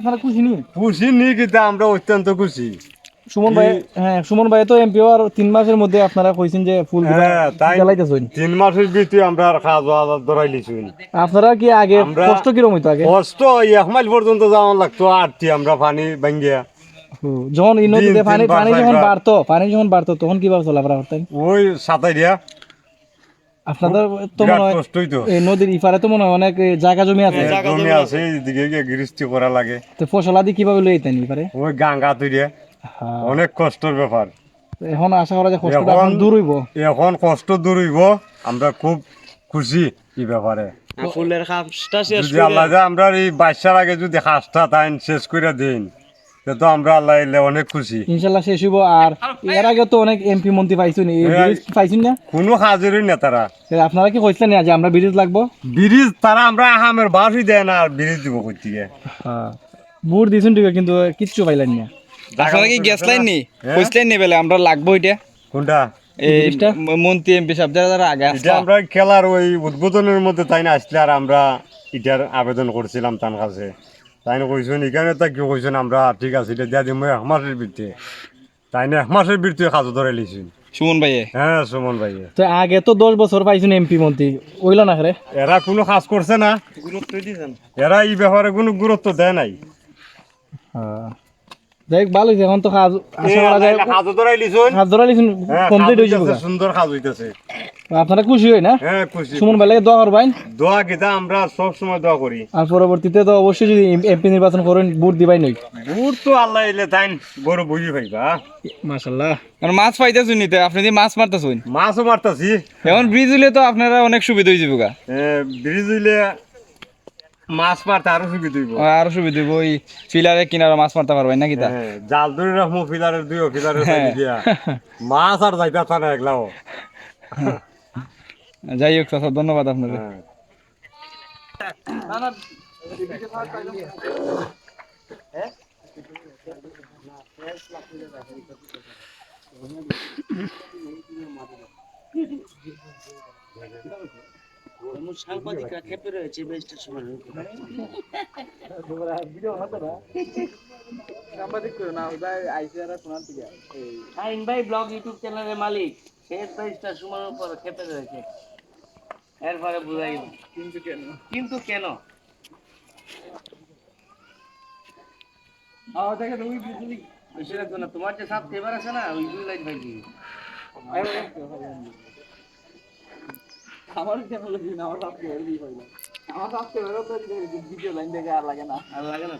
আপনারা খুশি নি? খুশি নি কিন্তু আমরা অত্যন্ত খুশি। সুমন ভাই হ্যাঁ সুমন ভাই তো এমপিও আর তিন মাসের মধ্যে আপনারা কইছেন যে ফুল হ্যাঁ তিন মাসের ভিতরে আমরা খাওয়া দাওয়া ধরাই লিছি আপনারা কি আগে কষ্ট হইতো আগে? কষ্ট এক মাইল পর্যন্ত যাওয়ার লাগতো আটটি আমরা পানি ভাঙ্গিয়া। যখন এই পানি পানি যখন বাড়তো পানি যখন বাড়তো তখন কীভাবে চলাফেরা করতেন ওই সাতাইরিয়া আপনাদের তো মনে হয় কষ্টই তো এই নদীর ইপারে তো মনে হয় অনেক জায়গা জমি আছে। জমি আছে এদিকে গিয়ে গৃহস্থী করা লাগে। তো ফসল আদি কীভাবে লই ইপারে ওই গাঙ্গা হ্যাঁ। অনেক কষ্টের ব্যাপার। এখন আশা করা যায় কষ্টটা এখন- দূর হইব। এখন কষ্ট দূর হইব আমরা খুব খুশি এই ব্যাপারে। ফুলের কাজটা শেষ যে আমরা এই বাচ্চার আগে যদি হাঁসটা তাইন শেষ করে দিন। তো আমরা আল্লাহ এলে অনেক খুশি। ইনশাল্লাহ শেষ হইব। আর এর আগে তো অনেক এমপি মন্ত্রী পাইছেন। পাইছেন না? কোনো হাজিরই না তারা। আপনারা কি কইছিলেন না যে আমরা ব্রিজ লাগবো? ব্রিজ তারা আমরা আহামের বাসই দেয় না আর ব্রিজ দিব হ্যাঁ। বুট ঠিক কিন্তু কিচ্ছু পাইলেন না। আপনারা কি গ্যাস লাইন নি? হ্যাঁ। কইছিলেন নি বেলে আমরা লাগবো এটা? কোনটা? এই মন্ত্রী এমপি সাহেব যারা যারা আগে এটা আসলা। আমরা খেলার ওই উদ্বোধনের মধ্যে তাই না আসলে আর আমরা এটার আবেদন করছিলাম তার কাছে। তাই না কইছেন এখানে তা কি কইছেন আমরা ঠিক আছে এটা দিয়া দিম এক মাসের বৃত্তে। তাই না এক মাসের বৃত্তে কাজও ধরে লিছেন। সুমন ভাইয়ে? হ্যাঁ সুমন ভাই তো আগে তো দশ বছর পাইছেন এমপি মন্ত্রী ওইল না করে এরা কোনো কাজ করছে না। এরা এই ব্যাপারে কোনো গুরুত্ব দেয় নাই। যাই হোক, ভালো এখন তো কাজ আশা করা যায় কাজও ধরাই লিছুন। কাজ ধরা লিখুন হ্যাঁ, কমপ্লিট কাজ হয়ে যাবে সুন্দর কাজ হইতেছে। আপনারা খুশি হই না? হ্যাঁ খুশি সুমন ভাই লাগে দোয়া করবেন দোয়া গীতা আমরা সব সময় দোয়া করি। আর পরবর্তীতে তো অবশ্যই যদি এমপি নির্বাচন করেন ভোট দিবাই নই বুট তো আল্লাহ এলে তাই বড় বুঝি পাইবা মাশাল্লাহ আর মাছ পাইতেছুন নিতে আপনি যে মাছ মারতেছুন। মাছও মারতাছি। এখন ব্রিজ হইলে তো আপনারা অনেক সুবিধা হয়ে যাব গা ব্রিজ হইলে মাছ মারতে আরও সুবিধা হইব। আরও সুবিধা হইব ওই ফিলারে কিনারে মাছ মারতে পারবেন নাকি তা? হ্যাঁ, জাল ধরে রাখব ফিলারের দুই ফিলারের হ্যাঁ। মাছ আর যাইতা থানা একলাও। যাই হোক চাচা ধন্যবাদ আপনাকে হ্যাঁ। সাংবাদিকরা খেপে রয়েছে বেস্টের সময় শাহিন ভাই ব্লগ ইউটিউব চ্যানেলের মালিক। শেষ খেপে রয়েছে। এরপরে বুঝাই কিন্তু কেন? কিন্তু কেন? বেশি রাখব না তোমার যে সাপ ফেভার আছে না ওই দুই লাইন ভাই আমার দিন আমার সাথে আমার সাথে ভিডিও লাইন দেখে আর লাগে না। আর লাগে না